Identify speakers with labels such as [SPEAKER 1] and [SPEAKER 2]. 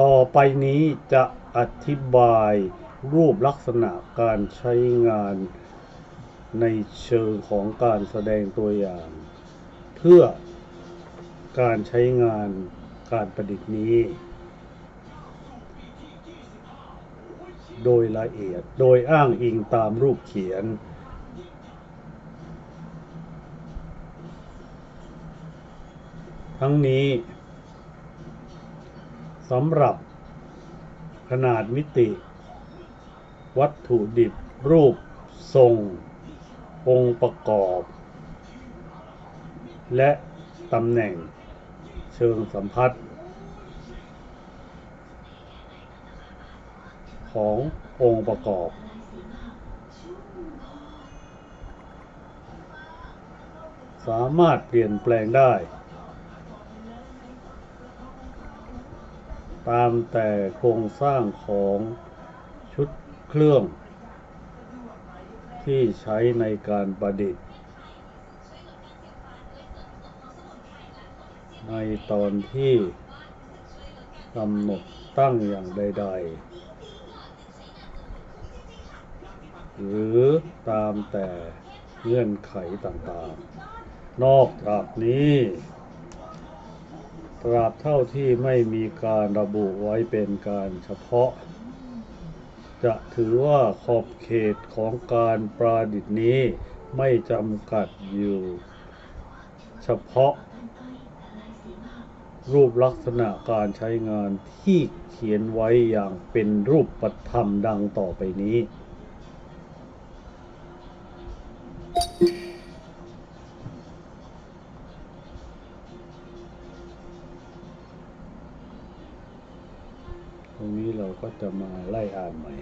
[SPEAKER 1] ต่อ
[SPEAKER 2] ไปนี้จะอธิบายรูปลักษณะการใช้งานในเชิงของการแสดงตัวอย่าง เพื่อการใช้งานการประดิษฐ์นี้ โดยละเอียดโดยอ้างอิงตามรูปเขียน ทั้งนี้สำหรับขนาดมิติ วัตถุดิบรูปทรง องค์ประกอบ และตำแหน่งเชิงสัมพัทธ์ขององค์ประกอบ สามารถเปลี่ยนแปลงได้ ตามแต่โครงสร้างของชุดเครื่อง ที่ใช้ในการประดิษฐ์ ในตอนที่กำหนดตั้งอย่างใด ๆ หรือตามแต่เงื่อนไขต่างๆ นอกจากนี้ ตราบเท่าที่ไม่มีการระบุไว้เป็นการเฉพาะ จะถือว่าขอบเขตของการประดิษฐ์นี้ไม่จำกัดอยู่ เฉพาะ รูปลักษณะการใช้งานที่เขียนไว้อย่างเป็นรูปธรรมดังต่อไปนี้ รงนี้เราก็จะมาไล่อ่านใหม่